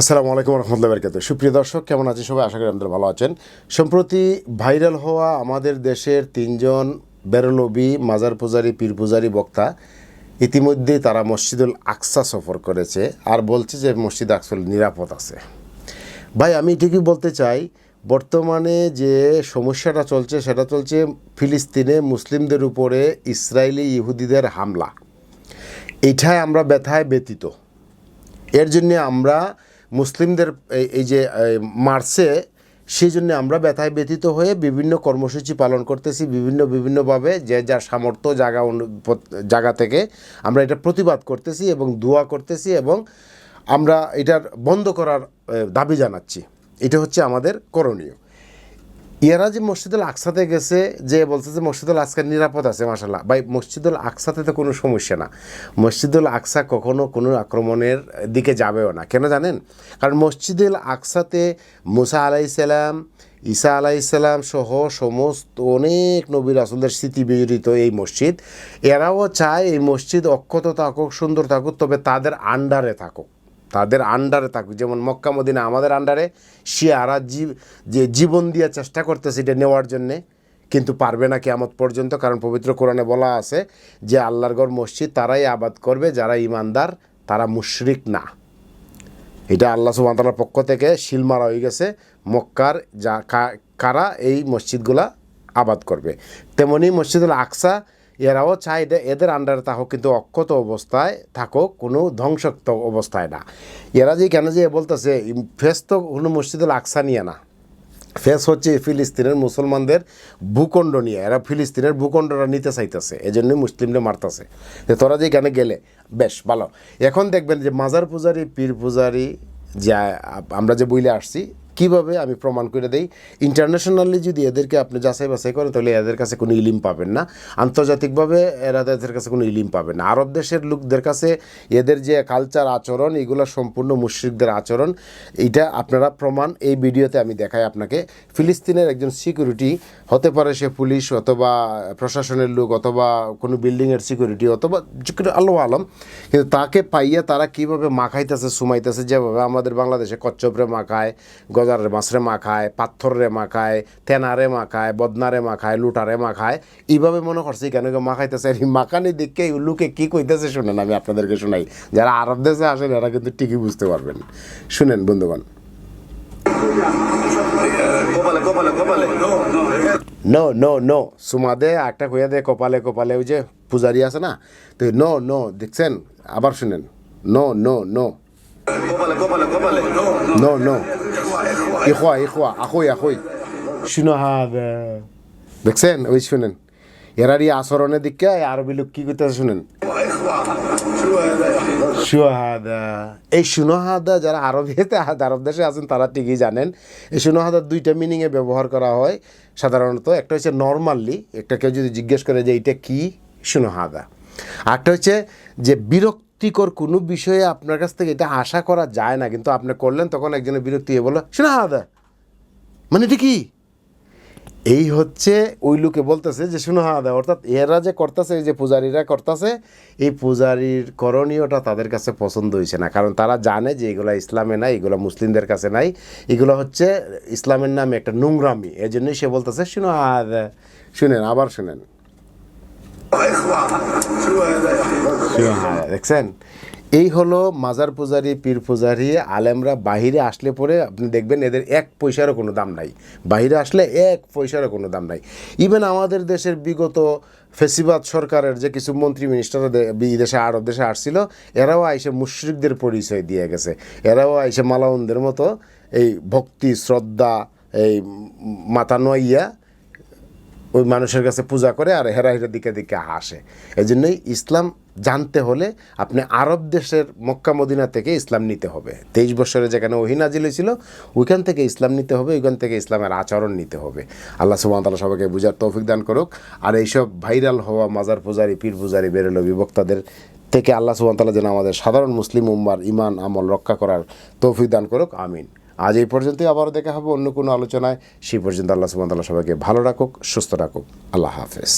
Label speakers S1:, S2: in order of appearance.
S1: আসসালামু আলাইকুম রহমতুল্লাহ বরকাত সুপ্রিয় দর্শক, কেমন আছেন সবাই? আশা করি আপনারা ভালো আছেন। সম্প্রতি ভাইরাল হওয়া আমাদের দেশের তিনজন বেরলবি, মাজার পূজারি, পীর পূজারি বক্তা ইতিমধ্যেই তারা মসজিদুল আকসা সফর করেছে আর বলছে যে মসজিদ আকসল নিরাপদ আছে। ভাই, আমি ঠিকই বলতে চাই, বর্তমানে যে সমস্যাটা চলছে, সেটা চলছে ফিলিস্তিনে মুসলিমদের উপরে ইসরায়েলি ইহুদিদের হামলা। এটাই আমরা ব্যথায় ব্যতীত এর জন্যে আমরা মুসলিমদের এই- যে মার্চে সেই জন্য আমরা ব্যথায় ব্যথিত হয়ে বিভিন্ন কর্মসূচি পালন করতেছি বিভিন্ন, বিভিন্নভাবে, যে যার সামর্থ্য জায়গা জায়গা থেকে আমরা এটা প্রতিবাদ করতেছি এবং দোয়া করতেছি এবং আমরা এটার বন্ধ করার দাবি জানাচ্ছি। এটা হচ্ছে আমাদের করণীয়। এরা যে মসজিদুল আকসাতে গেছে, যে বলছে যে মসজিদুল আকসা নিরাপদ আছে মাসাল্লাহ ভাই, মসজিদুল আকসাতে তো কোনো সমস্যা না। মসজিদুল আকসা কখনো কোনো আক্রমণের দিকে যাবেও না। কেন জানেন? কারণ মসজিদুল আকসাতে মুসা আলাইসাল্লাম ঈসা আলাইসাল্লাম সহ সমস্ত অনেক নবী রাসুলদের স্মৃতি বিজড়িত এই মসজিদ। এরাও চায় এই মসজিদ অক্ষত থাকুক, সুন্দর থাকুক, তবে তাদের আন্ডারে থাকুক। তাদের আন্ডারে থাকুক। যেমন মক্কা, মদিনা, আমাদের আন্ডারে শিয়ারা জীব, যে জীবন দিয়ে চেষ্টা করতেছে এটা নেওয়ার জন্যে, কিন্তু পারবে না কেমত পর্যন্ত, কারণ পবিত্র কোরআনে বলা আছে যে আল্লাহর গড় মসজিদ তারাই আবাদ করবে, যারা ইমানদার তারা মুশরিক না। এটা আল্লাহ সুবাহতালার পক্ষ থেকে শিল মারা হয়ে গেছে, মক্কার যা কারা এই মসজিদগুলা আবাদ করবে। তেমনি মসজিদুল আকসা এরাও চায় যে এদের আন্ডারে থাকুক, কিন্তু অক্ষত অবস্থায় থাকুক, কোনো ধ্বংসক্ত অবস্থায় না। এরা যে কেন যে বলতেছে ফেস তো কোনো মসজিদুল আকসা নিয়ে না। ফেস হচ্ছে ফিলিস্তিনের মুসলমানদের ভূখণ্ড নিয়ে। এরা ফিলিস্তিনের ভূখণ্ডটা নিতে চাইতেছে এই জন্যই মুসলিমরা মারতেছে। যে তোরা যে এখানে গেলে? বেশ, ভালো। এখন দেখবেন যে মাজার পূজারি, পীর পূজারি, যা আমরা যে বইলে আসছি কীভাবে আমি প্রমাণ করে দেই? ইন্টারন্যাশনালি যদি এদেরকে আপনি যাচাই বাছাই করেন, তাহলে এদের কাছে কোনো ইলিম পাবেন না। আন্তর্জাতিকভাবে এরা এদের কাছে কোনো ইলিম পাবেন না। আরব দেশের লোকদের কাছে এদের যে কালচার আচরণ, এগুলো সম্পূর্ণ মুশ্রিকদের আচরণ এটা আপনারা প্রমাণ এই ভিডিওতে আমি দেখাই আপনাকে। ফিলিস্তিনের একজন সিকিউরিটি হতে পারে সে পুলিশ অথবা প্রশাসনের লোক অথবা কোনো বিল্ডিংয়ের সিকিউরিটি অথবা আল্লাহ আলম, কিন্তু তাকে পাইয়া তারা কীভাবে মাখাইতেছে, সুমাইতেছে, যেভাবে আমাদের বাংলাদেশে কচ্ছপরে মাখায় গজারের মাছরে মাখায় পাথরে মাখায় তেনারে মাখায় বদনারে মাখায় লুটারে মাখায় এইভাবে মনে করছি কেন কেউ মাখাইতেছে আর মাখানি এই লোকে কী কইতেছে শুনেন, আমি আপনাদেরকে শোনাই। যারা আরব দেশে আসেন, এরা কিন্তু ঠিকই বুঝতে পারবেন। শুনেন, বন্ধুগণ। নো নো নো সুমাদে একটা কইয়া দে, কপালে কপালে ওই যে পূজারি আছে না? তো নো নো দেখছেন? আবার শুনেন। নো নো নো
S2: কপালে কপালে কপালে
S1: নো নো ইখোয়া ইখোয়া আখই আখই শুনো হাদা দেখছেন ওই শুনেন এরারই আচরণের দিকে আরবি লোক কি করতেছে শুনেন সুহাদা এই সুনহাদা যারা আরবিতে আরব দেশে আছেন তারা ঠিকই জানেন এই সুনহাদা দুইটা মিনিংয়ে ব্যবহার করা হয় সাধারণত একটা হচ্ছে নর্মালি একটা কেউ যদি জিজ্ঞেস করে যে এইটা কি সুনহাদা আরেকটা হচ্ছে যে বিরক্তিকর কোনো বিষয়ে আপনার কাছ থেকে এটা আশা করা যায় না, কিন্তু আপনি করলেন, তখন একজনের বিরক্তি হয়ে বলল, শোনা সুনহাদা মানে এটা কি? এই হচ্ছে ওই লোকে বলতেছে যে, শুনো হ্যাঁ দা অর্থাৎ এরা যে করতেছে, এই যে পূজারীরা করতেছে, এই পূজারীর করণীয়টা তাদের কাছে পছন্দ হয়েছে না। কারণ তারা জানে যে এগুলো ইসলামে নাই, এগুলো মুসলিমদের কাছে নাই, এগুলো হচ্ছে ইসলামের নামে একটা নোংরামি। এই জন্যই সে বলতেছে, শুনো হ্যাঁ দা শুনেন, আবার শুনেন। দেখছেন? এই হলো মাজার পূজারি, পীর পূজারি, আলেমরা বাহিরে আসলে পরে আপনি দেখবেন এদের এক পয়সারও কোনো দাম নাই। বাহিরে আসলে এক পয়সারও কোনো দাম নাই। ইভেন আমাদের দেশের বিগত ফেসিবাদ সরকারের যে কিছু মন্ত্রী মিনিস্টার বিদেশে আরব দেশে আসছিল, এরাও আইসে মুশ্রিকদের পরিচয় দিয়ে গেছে। এরাও আইসে মালাউনদের মতো এই ভক্তি, শ্রদ্ধা, এই মাথা নইয়া ওই মানুষের কাছে পূজা করে আর হেরা হেরা দিকে দিকে আসে এই জন্যই ইসলাম জানতে হলে আপনি আরব দেশের মক্কা, মদিনা থেকে ইসলাম নিতে হবে। তেইশ বছরে যেখানে ওহিনাজিল ছিল ওইখান থেকে ইসলাম নিতে হবে, ওইখান থেকে ইসলামের আচরণ নিতে হবে। আল্লাহ সুবাহতাল্লাহ সবাইকে বুঝার তৌফিক দান করুক। আর এইসব ভাইরাল হওয়া মাজার পূজারি, পীর পূজারি, বেরোলো বিভক্তাদের থেকে আল্লাহ সুবাহতাল্লাহ যেন আমাদের সাধারণ মুসলিম উম্মার ইমান আমল রক্ষা করার তৌফিক দান করুক। আমিন। আজ এই পর্যন্তই, আবারও দেখা হবে অন্য কোনো আলোচনায়। সেই পর্যন্ত আল্লাহ সুবাহতাল্লাহ সবাইকে ভালো রাখুক, সুস্থ রাখুক। আল্লাহ হাফেজ।